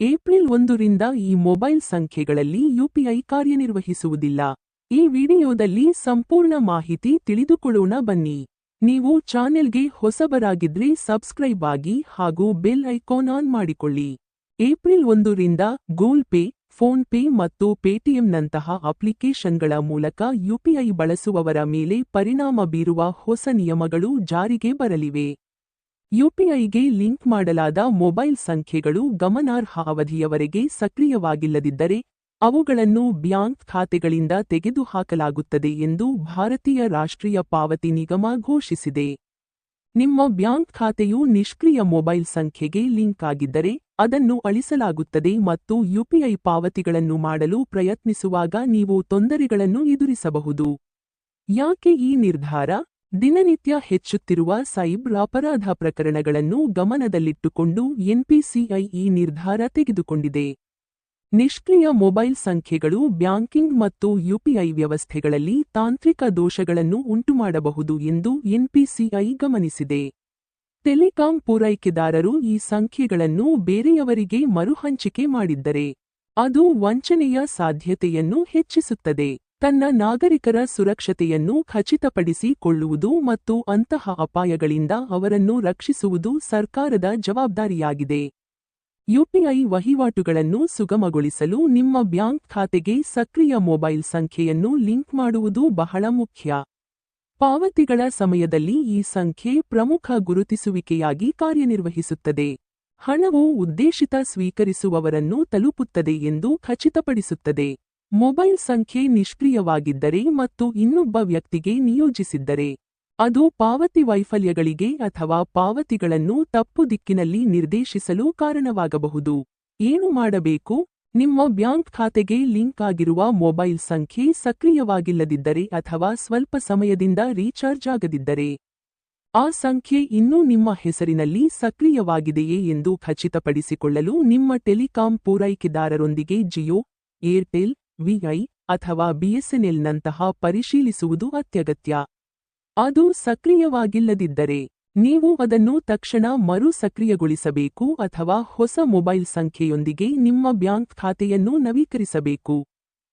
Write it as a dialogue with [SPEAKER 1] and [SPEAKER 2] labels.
[SPEAKER 1] April ಒಂದರಿಂದ ಈ mobile ಸಂಖ್ಯೆಗಳಲ್ಲಿ UPI ಕಾರ್ಯನಿರ್ವಹಿಸುವುದಿಲ್ಲ. ಈ ವಿಡಿಯೋದಲ್ಲಿ ಸಂಪೂರ್ಣ ಮಾಹಿತಿ ತಿಳಿದುಕೊಳ್ಳೋಣ ಬನ್ನಿ. ನೀವು ಚಾನೆಲ್ಗೆ ಹೊಸಬರಾಗಿದ್ರೆ ಸಬ್ಸ್ಕ್ರೈಬ್ ಆಗಿ ಹಾಗೂ ಬೆಲ್ ಐಕಾನ್ ಆನ್ ಮಾಡಿಕೊಳ್ಳಿ. ಏಪ್ರಿಲ್ ಒಂದರಿಂದ ಗೂಗಲ್ ಪೇ, ಫೋನ್ ಪೇ ಮತ್ತು ಪೇಟಿಎಂನಂತಹ ಅಪ್ಲಿಕೇಶನ್ಗಳ ಮೂಲಕ ಯುಪಿಐ ಬಳಸುವವರ ಮೇಲೆ ಪರಿಣಾಮ ಬೀರುವ ಹೊಸ ನಿಯಮಗಳು ಜಾರಿಗೆ ಬರಲಿವೆ. ಯುಪಿಐಗೆ ಲಿಂಕ್ ಮಾಡಲಾದ ಮೊಬೈಲ್ ಸಂಖ್ಯೆಗಳು ಗಮನಾರ್ಹ ಅವಧಿಯವರೆಗೆ ಸಕ್ರಿಯವಾಗಿಲ್ಲದಿದ್ದರೆ ಅವುಗಳನ್ನು ಬ್ಯಾಂಕ್ ಖಾತೆಗಳಿಂದ ತೆಗೆದುಹಾಕಲಾಗುತ್ತದೆ ಎಂದು ಭಾರತೀಯ ರಾಷ್ಟ್ರೀಯ ಪಾವತಿ ನಿಗಮ ಘೋಷಿಸಿದೆ. ನಿಮ್ಮ ಬ್ಯಾಂಕ್ ಖಾತೆಯು ನಿಷ್ಕ್ರಿಯ ಮೊಬೈಲ್ ಸಂಖ್ಯೆಗೆ ಲಿಂಕ್ ಆಗಿದ್ದರೆ ಅದನ್ನು ಅಳಿಸಲಾಗುತ್ತದೆ ಮತ್ತು ಯುಪಿಐ ಪಾವತಿಗಳನ್ನು ಮಾಡಲು ಪ್ರಯತ್ನಿಸುವಾಗ ನೀವು ತೊಂದರೆಗಳನ್ನು ಎದುರಿಸಬಹುದು. ಯಾಕೆ ಈ ನಿರ್ಧಾರ? ದಿನನಿತ್ಯ ಹೆಚ್ಚುತ್ತಿರುವ ಸೈಬರ್ ಅಪರಾಧ ಪ್ರಕರಣಗಳನ್ನು ಗಮನದಲ್ಲಿಟ್ಟುಕೊಂಡು ಎನ್ಪಿಸಿಐ ಈ ನಿರ್ಧಾರ ತೆಗೆದುಕೊಂಡಿದೆ. ನಿಷ್ಕ್ರಿಯ ಮೊಬೈಲ್ ಸಂಖ್ಯೆಗಳು, ಬ್ಯಾಂಕಿಂಗ್ ಮತ್ತು ಯುಪಿಐ ವ್ಯವಸ್ಥೆಗಳಲ್ಲಿ ತಾಂತ್ರಿಕ ದೋಷಗಳನ್ನು ಉಂಟುಮಾಡಬಹುದು ಎಂದು ಎನ್ಪಿಸಿಐ ಗಮನಿಸಿದೆ. ಟೆಲಿಕಾಂ ಪೂರೈಕೆದಾರರು ಈ ಸಂಖ್ಯೆಗಳನ್ನು ಬೇರೆಯವರಿಗೆ ಮರುಹಂಚಿಕೆ ಮಾಡಿದ್ದರೆ, ಅದು ವಂಚನೆಯ ಸಾಧ್ಯತೆಯನ್ನು ಹೆಚ್ಚಿಸುತ್ತದೆ. ತನ್ನ ನಾಗರಿಕರ ಸುರಕ್ಷತೆಯನ್ನು ಖಚಿತಪಡಿಸಿಕೊಳ್ಳುವುದು ಮತ್ತು ಅಂತಹ ಅಪಾಯಗಳಿಂದ ಅವರನ್ನು ರಕ್ಷಿಸುವುದು ಸರ್ಕಾರದ ಜವಾಬ್ದಾರಿಯಾಗಿದೆ. ಯುಪಿಐ ವಹಿವಾಟುಗಳನ್ನು ಸುಗಮಗೊಳಿಸಲು ನಿಮ್ಮ ಬ್ಯಾಂಕ್ ಖಾತೆಗೆ ಸಕ್ರಿಯ ಮೊಬೈಲ್ ಸಂಖ್ಯೆಯನ್ನು ಲಿಂಕ್ ಮಾಡುವುದು ಬಹಳ ಮುಖ್ಯ. ಪಾವತಿಗಳ ಸಮಯದಲ್ಲಿ ಈ ಸಂಖ್ಯೆ ಪ್ರಮುಖ ಗುರುತಿಸುವಿಕೆಯಾಗಿ ಕಾರ್ಯನಿರ್ವಹಿಸುತ್ತದೆ. ಹಣವು ಉದ್ದೇಶಿತ ಸ್ವೀಕರಿಸುವವರನ್ನು ತಲುಪುತ್ತದೆ ಎಂದು ಖಚಿತಪಡಿಸುತ್ತದೆ. ಮೊಬೈಲ್ ಸಂಖ್ಯೆ ನಿಷ್ಕ್ರಿಯವಾಗಿದ್ದರೆ ಮತ್ತು ಇನ್ನೊಬ್ಬ ವ್ಯಕ್ತಿಗೆ ನಿಯೋಜಿಸಿದ್ದರೆ, ಅದು ಪಾವತಿ ವೈಫಲ್ಯಗಳಿಗೆ ಅಥವಾ ಪಾವತಿಗಳನ್ನು ತಪ್ಪು ದಿಕ್ಕಿನಲ್ಲಿ ನಿರ್ದೇಶಿಸಲು ಕಾರಣವಾಗಬಹುದು. ಏನು ಮಾಡಬೇಕು? ನಿಮ್ಮ ಬ್ಯಾಂಕ್ ಖಾತೆಗೆ ಲಿಂಕ್ ಆಗಿರುವ ಮೊಬೈಲ್ ಸಂಖ್ಯೆ ಸಕ್ರಿಯವಾಗಿಲ್ಲದಿದ್ದರೆ ಅಥವಾ ಸ್ವಲ್ಪ ಸಮಯದಿಂದ ರೀಚಾರ್ಜ್ ಆಗದಿದ್ದರೆ, ಆ ಸಂಖ್ಯೆ ಇನ್ನೂ ನಿಮ್ಮ ಹೆಸರಿನಲ್ಲಿ ಸಕ್ರಿಯವಾಗಿದೆಯೇ ಎಂದು ಖಚಿತಪಡಿಸಿಕೊಳ್ಳಲು ನಿಮ್ಮ ಟೆಲಿಕಾಂ ಪೂರೈಕೆದಾರರೊಂದಿಗೆ ಜಿಯೋ, ಏರ್ಟೆಲ್ ವಿಐ ಅಥವಾ ಬಿಎಸ್ಎನ್ಎಲ್ನಂತಹ ಪರಿಶೀಲಿಸುವುದು ಅತ್ಯಗತ್ಯ. ಅದು ಸಕ್ರಿಯವಾಗಿಲ್ಲದಿದ್ದರೆ ನೀವು ಅದನ್ನು ತಕ್ಷಣ ಮರು ಸಕ್ರಿಯಗೊಳಿಸಬೇಕು ಅಥವಾ ಹೊಸ ಮೊಬೈಲ್ ಸಂಖ್ಯೆಯೊಂದಿಗೆ ನಿಮ್ಮ ಬ್ಯಾಂಕ್ ಖಾತೆಯನ್ನು ನವೀಕರಿಸಬೇಕು.